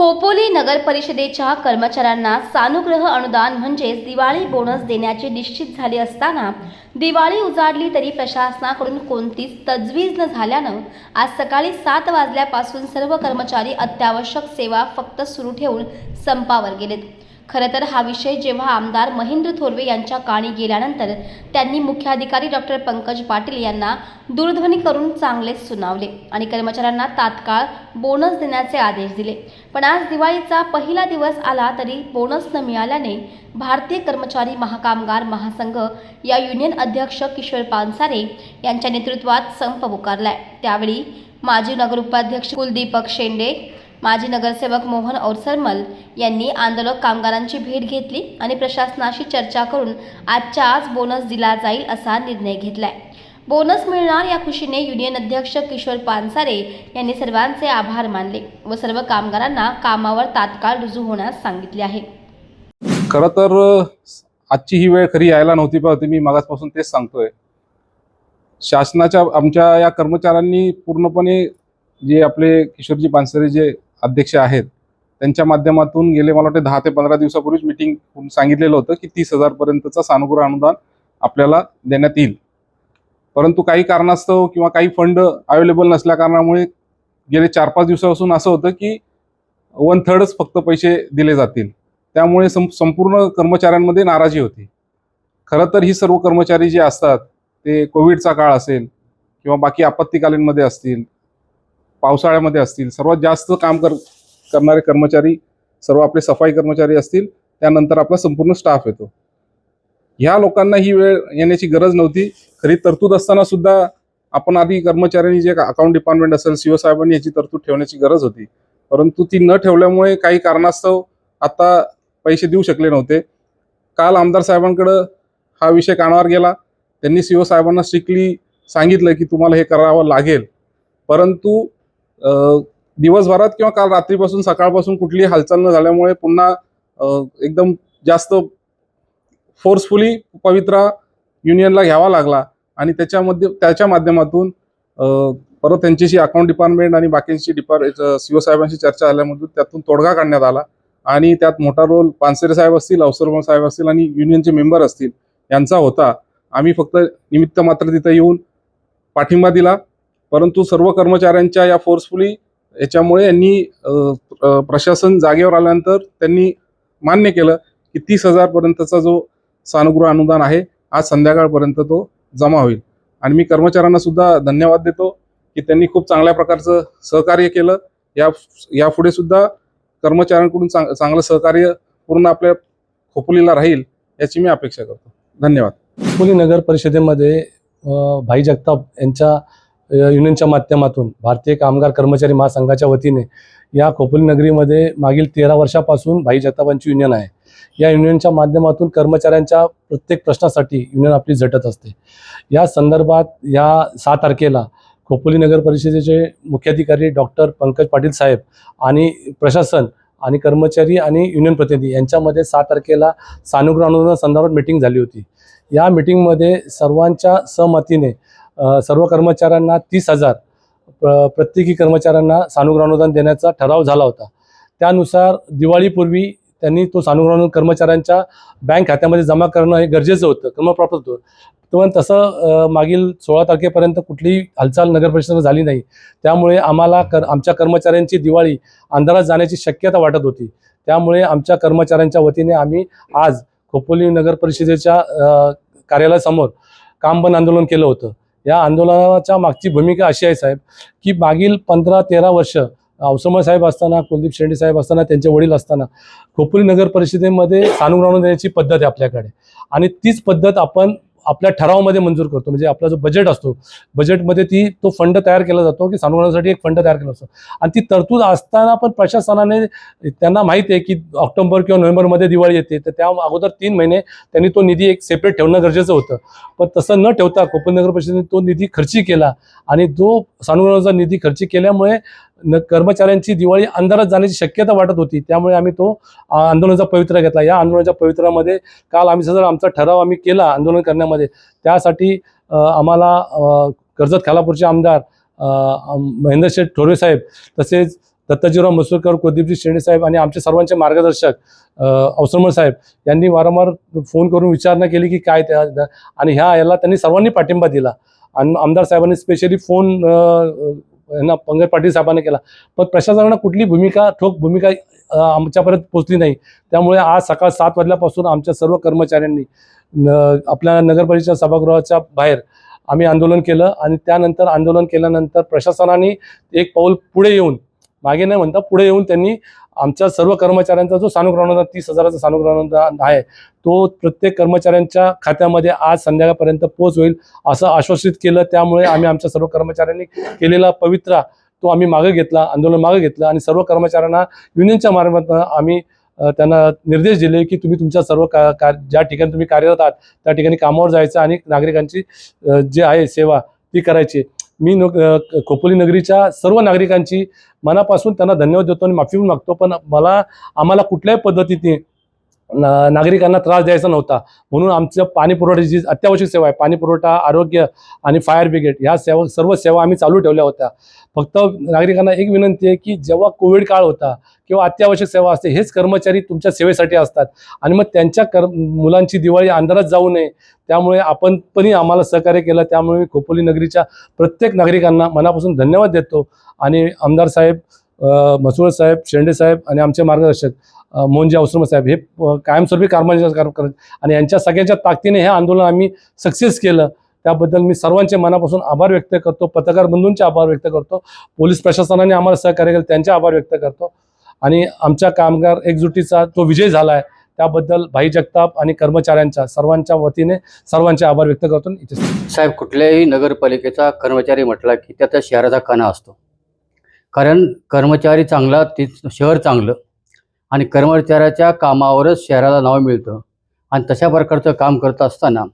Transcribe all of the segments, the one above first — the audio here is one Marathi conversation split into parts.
खोपोली नगर परिषदेच्या कर्मचाऱ्यांना सानुग्रह अनुदान म्हणजेच दिवाळी बोनस देण्याचे निश्चित झाले असताना दिवाळी उजाडली तरी प्रशासनाकडून कोणतीच तजवीज न झाल्यानं आज सकाळी सात वाजल्यापासून सर्व कर्मचारी अत्यावश्यक सेवा फक्त सुरू ठेवून संपावर गेलेत. खरं तर हा विषय जेव्हा आमदार महेंद्र थोरवे यांच्या काणी गेल्यानंतर त्यांनी मुख्याधिकारी डॉक्टर पंकज पाटील यांना दूरध्वनी करून चांगलेच सुनावले आणि कर्मचाऱ्यांना तात्काळ बोनस देण्याचे आदेश दिले. पण आज दिवाळीचा पहिला दिवस आला तरी बोनस न मिळाल्याने भारतीय कर्मचारी महाकामगार महासंघ या युनियन अध्यक्ष किशोर पानसारे यांच्या नेतृत्वात संप पुकारलाय. त्यावेळी माजी नगरोपाध्यक्ष कुलदीपक शेंडे माजी नगरसेवक मोहन औरसरमल यांनी आंदोलक कामगारांची भेट घेतली आणि प्रशासनाशी चर्चा करून आजच्या आज बोनस दिला जाईल असा निर्णय घेतलाय. बोनस मिळणार या खुशीने युनियन अध्यक्ष किशोर पानसारे यांनी सर्वांचे आभार मानले व सर्व कामगारांना कामावर तात्काळ रुजू होण्यास सांगितले आहे. खरं तर आजची ही वेळ खरी यायला नव्हती पाहिजे मी मागासपासून तेच सांगतोय. शासनाच्या आमच्या या कर्मचाऱ्यांनी पूर्णपणे जे आपले किशोरजी पानसरे जे अध्यक्ष आहेत. त्यांच्या माध्यमातून गेले मला वाटते दहा ते पंधरा दिवसापूर्वीच मिटिंग सांगितलेलं होतं की तीस हजारपर्यंतचा सानुग्रह अनुदान आपल्याला देण्यात येईल. परंतु काही कारणास्तव किंवा काही फंड अवेलेबल नसल्या कारणामुळे गेले चार पाच दिवसापासून असं होतं की वन थर्डच फक्त पैसे दिले जातील. त्यामुळे सं संपूर्ण कर्मचाऱ्यांमध्ये नाराजी होती. खरं तर ही सर्व कर्मचारी जे असतात ते कोविडचा काळ असेल किंवा बाकी आपत्तीकालीनमध्ये असतील पावसाळ्यामध्ये असतील सर्वात जास्त काम कर करणारे कर्मचारी सर्व आपले सफाई कर्मचारी असतील त्यानंतर आपला संपूर्ण स्टाफ येतो. ह्या लोकांना ही वेळ येण्याची गरज नव्हती. खरी तरतूद असताना सुद्धा आपण आधी कर्मचाऱ्यांनी जे अकाउंट डिपार्टमेंट असेल सीओ साहेबांनी याची तरतूद ठेवण्याची गरज होती. परंतु ती न ठेवल्यामुळे काही कारणास्तव आता पैसे देऊ शकले नव्हते. काल आमदार साहेबांकडं हा विषय कानावर गेला. त्यांनी सीओ साहेबांना स्ट्रिक्टली सांगितलं की तुम्हाला हे करावं लागेल. परंतु दिवसभरात किंवा काल रात्रीपासून सकाळपासून कुठलीही हालचाल न झाल्यामुळे पुन्हा एकदम जास्त फोर्सफुली पवित्रा युनियनला घ्यावा लागला आणि त्याच्यामध्ये त्याच्या माध्यमातून परत त्यांच्याशी अकाउंट डिपार्टमेंट आणि बाकीची डिपार्ट सीओ साहेबांशी चर्चा झाल्यामधून त्यातून तोडगा काढण्यात आला आणि त्यात मोठा रोल पानसेरे साहेब असतील अवसरमल साहेब असतील आणि युनियनचे मेंबर असतील यांचा होता. आम्ही फक्त निमित्त मात्र तिथं येऊन पाठिंबा दिला. परंतु सर्व कर्मचाऱ्यांच्या या फोर्सफुली याच्यामुळे यांनी प्रशासन जागेवर आल्यानंतर त्यांनी मान्य केलं की तीस हजारपर्यंतचा जो सानुगृह अनुदान आहे आज संध्याकाळपर्यंत तो जमा होईल. आणि मी कर्मचाऱ्यांना सुद्धा धन्यवाद देतो की त्यांनी खूप चांगल्या प्रकारचं सहकार्य केलं. या यापुढे सुद्धा कर्मचाऱ्यांकडून चांग चांगलं सहकार्य पूर्ण आपल्या खोपोलीला राहील याची मी अपेक्षा करतो. धन्यवाद. खोपोली नगर परिषदेमध्ये भाई जगताप यांच्या युनियनच्या माध्यमातून भारतीय कामगार कर्मचारी महासंघाच्या वतीने या खोपोली नगरीमध्ये मागील तेरा वर्षापासून भाई जगतापांची युनियन आहे. या युनियनच्या माध्यमातून कर्मचाऱ्यांच्या प्रत्येक प्रश्नासाठी युनियन आपली झटत असते. या संदर्भात या सहा तारखेला खोपोली नगर परिषदेचे मुख्याधिकारी डॉक्टर पंकज पाटील साहेब आणि प्रशासन आणि कर्मचारी आणि युनियन प्रतिनिधी यांच्यामध्ये सहा तारखेला सानुग्रह अनुदान संदर्भात मिटिंग झाली होती. या मिटिंगमध्ये सर्वांच्या सहमतीने सर्व कर्मचाऱ्यांना तीस हजार प्रत्येकी कर्मचाऱ्यांना सानुग्रह अनुदान देण्याचा ठराव झाला होता. त्यानुसार दिवाळीपूर्वी त्यांनी तो सानुग्रह अनुदान कर्मचाऱ्यांच्या बँक खात्यामध्ये जमा करणं हे गरजेचं होतं क्रमप्राप्त होतं. पण तसं मागील सोळा तारखेपर्यंत कुठलीही हालचाल नगर परिषदेनं झाली नाही. त्यामुळे आम्हाला कर आमच्या कर्मचाऱ्यांची दिवाळी अंधारात जाण्याची शक्यता वाटत होती. त्यामुळे आमच्या कर्मचाऱ्यांच्या वतीने आम्ही आज खोपोली नगर परिषदेच्या कार्यालयासमोर काम बंद आंदोलन केलं होतं. या आंदोलनाच्या मागची भूमिका अशी आहे साहेब की मागील पंधरा तेरा वर्ष औसमय साहेब असताना कुलदीप शेंडे साहेब असताना त्यांचे वडील असताना खोपोली नगर परिषदेमध्ये सानुग्रहण देण्याची पद्धत आहे आपल्याकडे. आणि तीच पद्धत आपण आपल्या ठरावामध्ये मंजूर करतो. म्हणजे आपला जो बजेट असतो बजेटमध्ये ती तो फंड तयार केला जातो की सानुग्रहणासाठी एक फंड तयार केला असतो आणि ती तरतूद असताना पण प्रशासनाने त्यांना माहिती आहे की ऑक्टोबर किंवा नोव्हेंबरमध्ये दिवाळी येते. तर त्या अगोदर तीन महिने त्यांनी तो निधी एक सेपरेट ठेवणं गरजेचं होतं. पण तसं न ठेवता कोकण नगर परिषदेने तो निधी खर्ची केला. आणि जो सानुग्रहाचा निधी खर्ची केल्यामुळे न कर्मचाऱ्यांची दिवाळी अंधारात जाण्याची शक्यता वाटत होती. त्यामुळे आम्ही तो आंदोलनाचा पवित्रा घेतला. या आंदोलनाच्या पवित्रामध्ये काल आम्ही सगळं आमचा ठराव आम्ही केला आंदोलन करण्यामध्ये. त्यासाठी आम्हाला कर्जत खालापूरचे आमदार अ, महेंद्र शेठ थोरवे साहेब तसेच दत्ताजीराव मसूरकर कुलदीपजी शेंडे साहेब आणि आमचे सर्वांचे मार्गदर्शक अवसरमळ साहेब यांनी वारंवार फोन करून विचारणा केली की काय त्या आणि ह्या याला त्यांनी सर्वांनी पाठिंबा दिला. आणि आमदार साहेबांनी स्पेशली फोन यांना पंकज पाटील साहेबांनी केला. पण प्रशासनानं कुठली भूमिका ठोक भूमिका आमच्यापर्यंत पोहोचली नाही. त्यामुळे आज सकाळ सात वाजल्यापासून आमच्या सर्व कर्मचाऱ्यांनी न- आपल्या नगरपरिषद सभागृहाच्या बाहेर आम्ही आंदोलन केलं आणि त्यानंतर आंदोलन केल्यानंतर प्रशासनाने एक पाऊल पुढे येऊन मागे नाही म्हणता पुढे येऊन त्यांनी आमच्या सर्व कर्मचाऱ्यांचा जो सानुग्रह अनुदान तीस हजाराचा सानुग्रह आहे तो प्रत्येक कर्मचाऱ्यांच्या खात्यामध्ये आज संध्याकाळपर्यंत पोच होईल असं आश्वासित केलं. त्यामुळे आम्ही आमच्या सर्व कर्मचाऱ्यांनी केलेला पवित्रा तो आम्ही मागे घेतला आंदोलन मागे घेतलं आणि सर्व कर्मचाऱ्यांना युनियनच्या मार्फत आम्ही त्यांना निर्देश दिले की तुम्ही तुमच्या सर्व का, का ज्या ठिकाणी तुम्ही कार्यरत आहात त्या ठिकाणी कामावर जायचं आणि नागरिकांची जे आहे सेवा ती करायची. मी नो खोपोली नगरीच्या सर्व नागरिकांची मनापासून त्यांना धन्यवाद देतो आणि माफी मागतो पण मला आम्हाला कुठल्याही पद्धतीने नागरिकांना त्रास द्यायचा नव्हता. म्हणून आमचं पाणी पुरवठ्याची जी अत्यावश्यक सेवा आहे पाणी पुरवठा आरोग्य आणि फायर ब्रिगेड ह्या सेवा सर्व सेवा आम्ही चालू ठेवल्या होत्या. फक्त नागरिकांना एक विनंती आहे की जेव्हा कोविड काळ होता किंवा अत्यावश्यक सेवा असते हेच कर्मचारी तुमच्या सेवेसाठी असतात. आणि मग त्यांच्या कर मुलांची दिवाळी अंधारात जाऊ नये. त्यामुळे आपण पणही आम्हाला सहकार्य केलं. त्यामुळे मी खोपोली नगरीच्या प्रत्येक नागरिकांना मनापासून धन्यवाद देतो. आणि आमदार साहेब अ, साहेब शेंडे साहेब आणि आमचे मार्गदर्शक अ, मोहनजी अवसरम साहेब हे कायमस्वरूपी कर्मचारी काम करत आणि यांच्या सगळ्यांच्या ताकदीने हे आंदोलन आम्ही सक्सेस केलं. त्याबद्दल मी सर्वांचे मनापासून आभार व्यक्त करतो. पत्रकार बंधूंचे आभार व्यक्त करतो. पोलीस प्रशासनाने आम्हाला सहकार्य केलं त्यांचे आभार व्यक्त करतो. आणि आमच्या कामगार एकजुटीचा जो विजय झाला आहे त्याबद्दल भाई जगताप आणि कर्मचाऱ्यांच्या सर्वांच्या वतीने सर्वांचे आभार व्यक्त करतो. इथे साहेब कुठल्याही नगरपालिकेचा कर्मचारी म्हटला की त्याचा शहराचा कणा असतो. कारण कर्मचारी चांगला ते शहर चांगलं. आणि कर्मचाऱ्याच्या कामावरच शहराला नाव मिळतं. आणि तशा प्रकारचं काम करत असताना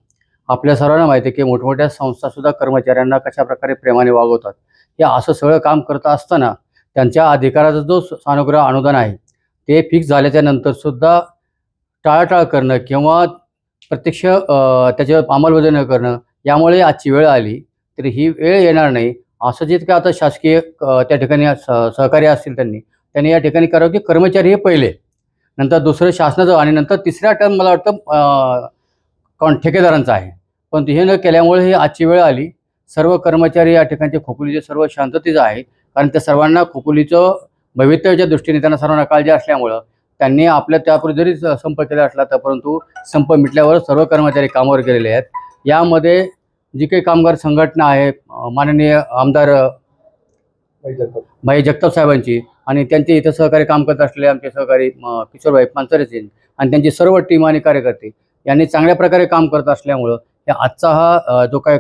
आपल्या सर्वांना माहिती आहे की मोठमोठ्या संस्थासुद्धा कर्मचाऱ्यांना कशा प्रकारे प्रेमाने वागवतात. हे असं सगळं काम करत असताना त्यांच्या अधिकाराचा जो सानुग्रह अनुदान आहे ते फिक्स झाल्याच्या नंतरसुद्धा टाळाटाळ करणं किंवा प्रत्यक्ष त्याच्यावर अंमलबजावणी न करणं यामुळे आजची वेळ आली. तरी ही वेळ येणार नाही. असं जे काय आता शासकीय त्या ठिकाणी सहकार्य असतील त्यांनी त्यांनी या ठिकाणी करावं की कर्मचारी हे पहिले नंतर दुसरं शासनाचं आणि नंतर तिसऱ्या टर्म मला वाटतं अ, कोण आहे. पण हे न केल्यामुळे ही आजची वेळ आली. सर्व कर्मचारी या ठिकाणचे खोपोलीचे सर्व शांततेचं आहे कारण त्या सर्वांना खोपोलीचं भवितव्याच्या दृष्टीने त्यांना सर्वांना काळजी असल्यामुळं त्यांनी आपल्या त्यापूर्वी जरी संप केला असला तर परंतु संप मिटल्यावर सर्व कर्मचारी कामावर गेलेले आहेत. यामध्ये जी काही कामगार संघटना आहे माननीय आमदार भाई जगताप. साहेबांची आणि त्यांचे इथं सहकारी काम करत असलेले आमचे सहकारी किशोरभाई पानसरेचे आणि त्यांची सर्व टीम आणि कार्यकर्ते यांनी चांगल्या प्रकारे काम करत असल्यामुळं या आजचा हा जो काय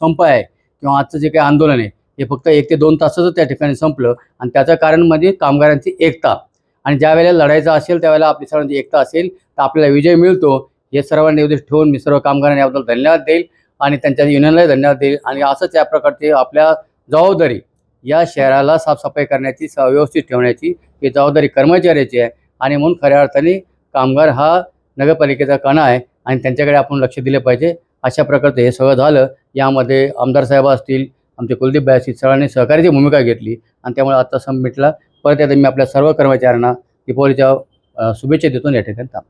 संप आहे किंवा आजचं जे काही आंदोलन आहे हे फक्त एक ते दोन तासाचं त्या ठिकाणी संपलं आणि त्याचं कारण म्हणजे कामगारांची एकता. आणि ज्या वेळेला लढायचं असेल त्यावेळेला आपली सर्वांची एकता असेल तर आपल्याला विजय मिळतो. हे सर्वांनी उद्देश ठेवून मी सर्व कामगारांना याबद्दल धन्यवाद देईल. आणि त्यांच्या युनियनलाही धन्यवाद देईल. आणि असंच या प्रकारची आपल्या जबाबदारी या शहराला साफसफाई करण्याची स- व्यवस्थित ठेवण्याची ही जबाबदारी कर्मचाऱ्याची आहे. आणि म्हणून खऱ्या अर्थाने कामगार हा नगरपालिकेचा कणा आहे आणि त्यांच्याकडे आपण लक्ष दिले पाहिजे. अशा प्रकारचं हे सगळं झालं. यामध्ये आमदार साहेब असतील आमचे कुलदीप भाई असतील सगळ्यांनी सहकार्याची भूमिका घेतली आणि त्यामुळे आत्ता सम मिटला परत एकदा मी आपल्या सर्व कर्मचाऱ्यांना दीपावलीच्या शुभेच्छा देतो या ठिकाणी थांबतो.